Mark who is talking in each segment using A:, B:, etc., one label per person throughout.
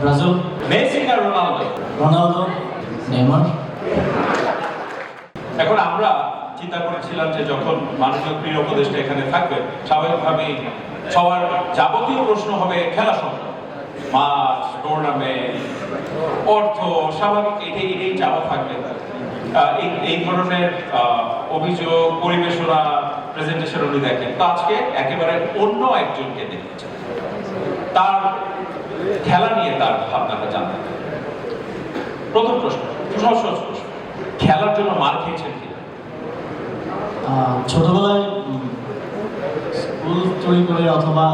A: Brazil
B: Messi না Ronaldo
A: Ronaldo Neymar
B: এখন আমরা চিন্তা করেছিলাম যে যখন মাননীয় ক্রীড়া উপদেষ্টা এখানে থাকবেন স্বাভাবিকভাবেই সবার যাবতীয় প্রশ্ন হবে খেলা সম্পর্কে। মাঠ টুর্নামেন্ট অর্থ স্বাভাবিক এটাই এটাই চাওয়া থাকবে। এই এই ধরনের অভিযোগ পরিবেশনা প্রেজেন্টেশন উনি দেখেন। তো আজকে একেবারে অন্য একজনকে দেখেছেন। তার খেলা নিয়ে তার ভাবনাটা জানতে। প্রথম প্রশ্ন সহজ প্রশ্ন খেলার জন্য মার খেয়েছেন কি?
A: ছোটবেলায় স্কুল চুরি করে অথবা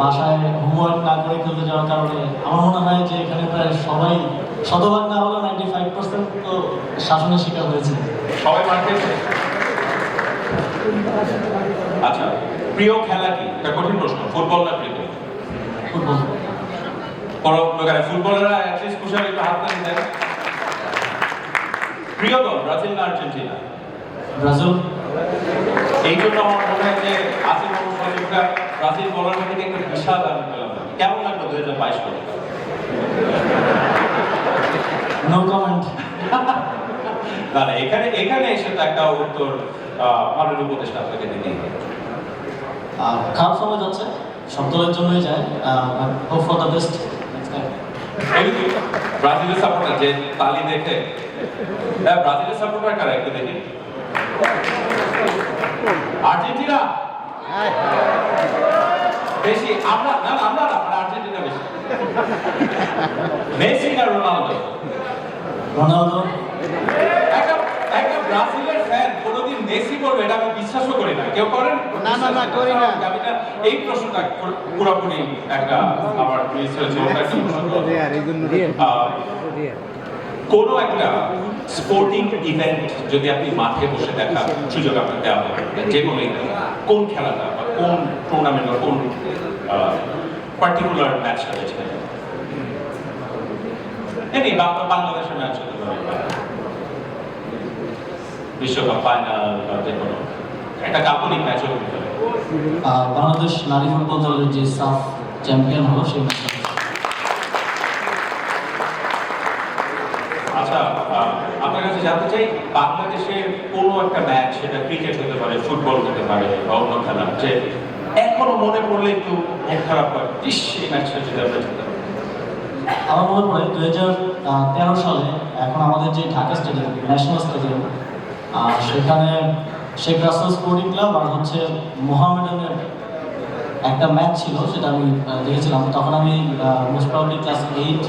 A: বাসায় হোমওয়ার্ক না করে খেলতে যাওয়ার কারণে আমার মনে হয় যে এখানে প্রায় সবাই শতভাগ না হলেও নাইনটি ফাইভ পার্সেন্ট তো শাসনের শিকার হয়েছে।
B: সবাই মার খেয়েছে? আচ্ছা প্রিয় খেলা কি? এটা কঠিন প্রশ্ন ফুটবল না ক্রিকেট?
A: ফুটবল।
B: দোকানে ফুটবলাররা অ্যাটলিস্ট কুশাল একটু হাত তালি দেন। প্রিয় দল ব্রাজিল না আর্জেন্টিনা?
A: ব্রাজিল।
B: এই জন্য আমার মনে হয় যে আসিফ সজীবরা ব্রাজিল বলার থেকে একটা বিশাল আমি পেলাম। কেমন লাগল দুই হাজার বাইশ করে?
A: নো কমেন্ট
B: না না এখানে এখানে এসে তো একটা উত্তর মাননীয় উপদেষ্টা আপনাকে দিতেই
A: খারাপ সময় যাচ্ছে? সব দলের জন্যই যায়। হোপ ফর দ্য বেস্ট
B: ব্রাজিলের সাপোর্টার যে তালি দেখে। হ্যাঁ ব্রাজিলের সাপোর্টার কারা? একটু দেখি। আর্জেন্টিনা? বেশি? আমরা না আমরা না আর্জেন্টিনা বেশি। মেসি না রোনালদো?
A: রোনালদো?
B: একটা একটা ব্রাজিলের ফ্যান মেসি করবে এটা আমি বিশ্বাসও করি না। কেউ করেন?
C: না, না, না, করি না।
B: আমি না এই প্রশ্নটা পুরো- পুরোপুরি একটা আমার মিস হয়েছে কোনো একটা স্পোর্টিং ইভেন্ট যদি আপনি মাঠে বসে দেখার সুযোগ আপনাকে দেওয়া হবে যে কোনো কোন খেলাটা বা কোন টুর্নামেন্ট বা কোন পার্টিকুলার ম্যাচটা বেছে নেবেন বাংলাদেশের ম্যাচ হতে পারে। বিশ্বকাপ ফাইনাল বা যে কোনো। একটা কাল্পনিক ম্যাচও হতে
A: বাংলাদেশ নারী ফুটবল দলের যে সাফ চ্যাম্পিয়ন হলো সেই
B: আচ্ছা আপনার কাছে জানতে চাই বাংলাদেশের কোনো একটা ম্যাচ সেটা ক্রিকেট হতে পারে ফুটবল হতে পারে বা অন্য খেলা যে এখনও মনে পড়লে একটু মন খারাপ হয় ইস এই ম্যাচটা যদি আমরা
A: আমার মনে পড়ে দু হাজার তেরো সালে এখন আমাদের যে ঢাকা স্টেডিয়াম ন্যাশনাল স্টেডিয়াম সেখানে শেখ রাসেল স্পোর্টিং ক্লাব আর হচ্ছে মোহামেডানের একটা ম্যাচ ছিল, সেটা আমি দেখেছিলাম। তখন আমি মোস্ট প্রবলি ক্লাস এইট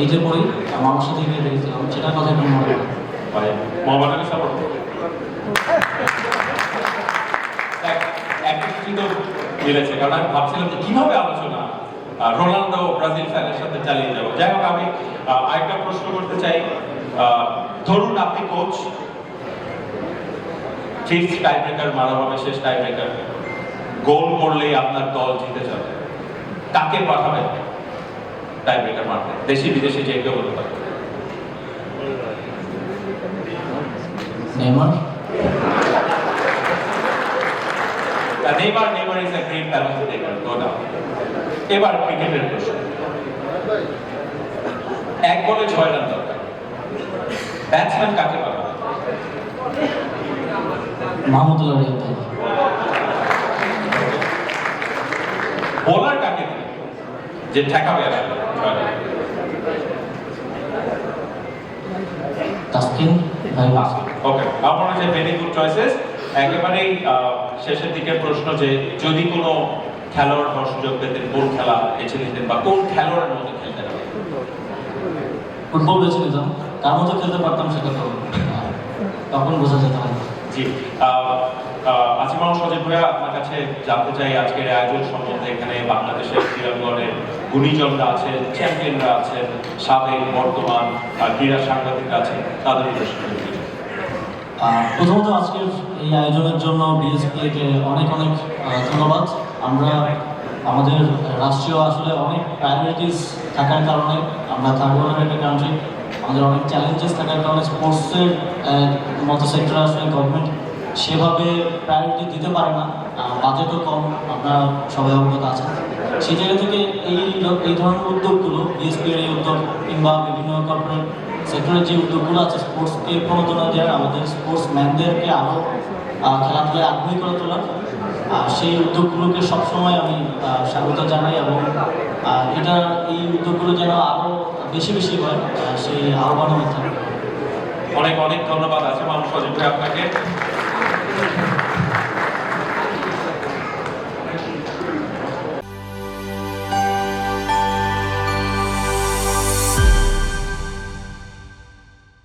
A: এইটে পড়ি। আমার সাথে গিয়ে দেখেছিলাম। সেটার কথা একটু মনে
B: মোহামেডানের আপনি কোচ ফিক্স টাই ব্রেকার মারা হবে শেষ টাই ব্রেকার গোল করলেই আপনার দল জিতে যাবে। কাকে পাঠাবেন টাই ব্রেকার মারতে। দেশি বিদেশি যে কেউ হতে পারে।
A: Neymar?
B: Neymar Neymar is a great penalty taker no doubt এবার ক্রিকেটের প্রশ্ন। এক বলে ছয় রান দরকার। ব্যাটসম্যান কাকে পাঠাবে?
A: মাহমুদুল্লাহ রিয়াদ ভাই
B: বোলার কাকে যে ঠেকাবে
A: তাসকিন ভাই
B: ওকে আমার যে ভেরি গুড চয়েসেস একেবারেই শেষের দিকের প্রশ্ন যে যদি কোনো খেলোয়াড় হওয়ার সুযোগ পেতেন কোন খেলা বেছে নিতেন বা কোন খেলোয়াড়ের মতো খেলতেন
A: ফুটবল বেছে নিতাম তার মতো খেলতে পারতাম সেটা তো তখন বোঝা যেত না।
B: আহ, আহ, সজীব ভাইয়া আপনার কাছে জানতে চাই আজকের আয়োজন সম্বন্ধে। এখানে বাংলাদেশের ক্রীড়াঙ্গনের গুণীজনরা আছেন চ্যাম্পিয়নরা আছেন সাবেক বর্তমান ক্রীড়া সাংবাদিকরা আছেন তাদের
A: প্রথমত আজকের এই আয়োজনের জন্য বিএসপিকে অনেক অনেক ধন্যবাদ। আমরা আমাদের রাষ্ট্রীয় আসলে অনেক প্রায়োরিটিস থাকার কারণে আমরা থার্ড ওয়ার্ল্ডের একটা কান্ট্রি আমাদের অনেক চ্যালেঞ্জেস থাকার কারণে স্পোর্টসের মতো সেক্টর আসলে গভর্নমেন্ট সেভাবে প্রায়োরিটি দিতে পারে না। বাজেটও কম আপনারা সবাই অবগত আছেন সেই জায়গা থেকে এই এই ধরনের উদ্যোগগুলো বিএসপি এর এই উদ্যোগ কিংবা বিভিন্ন কর্পোরেট সেক্টরের যে উদ্যোগগুলো আছে স্পোর্টসকে প্রণোদনা দেওয়ার, আমাদের স্পোর্টস ম্যানদেরকে আরও খেলাধুলায় আগ্রহী করে তোলার সেই উদ্যোগগুলোকে সবসময় আমি স্বাগত জানাই এবং এটা, এই উদ্যোগগুলো যেন আরও বেশি বেশি হয় সেই আহ্বান থাকবে
B: অনেক অনেক ধন্যবাদ আছে মানুষ আপনাকে।